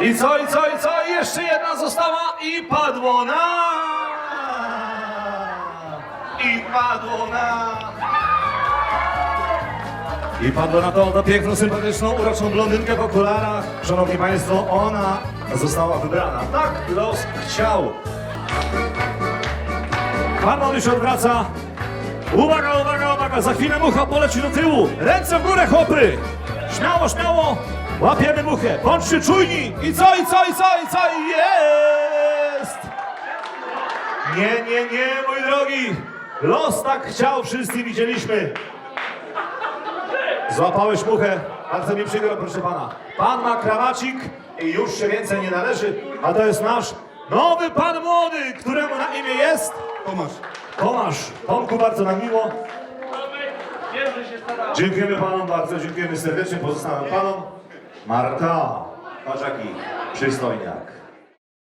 I co, i co, i co? Jeszcze jedna została i padło na... I padło na... I padło na na piękną, sympatyczną, uroczą blondynkę w okularach. Szanowni Państwo, ona została wybrana. Tak los chciał. Pan się odwraca. Uwaga, uwaga, uwaga, za chwilę mucha poleci do tyłu. Ręce w górę, chłopy. Śmiało, śmiało. Łapiemy muchę. Bądźcie czujni. I co, i co, i co, i co? I Jest! Nie, nie, nie, mój drogi. Los tak chciał, wszyscy widzieliśmy. Złapałeś muchę. Bardzo mi przykro, proszę pana. Pan ma krawacik i już się więcej nie należy, a to jest nasz nowy pan młody, któremu na imię jest Tomasz. Tomasz. Tomku, bardzo nam miło. Dziękujemy panom bardzo, dziękujemy serdecznie pozostałym panom. Marta, patrz przystojniak.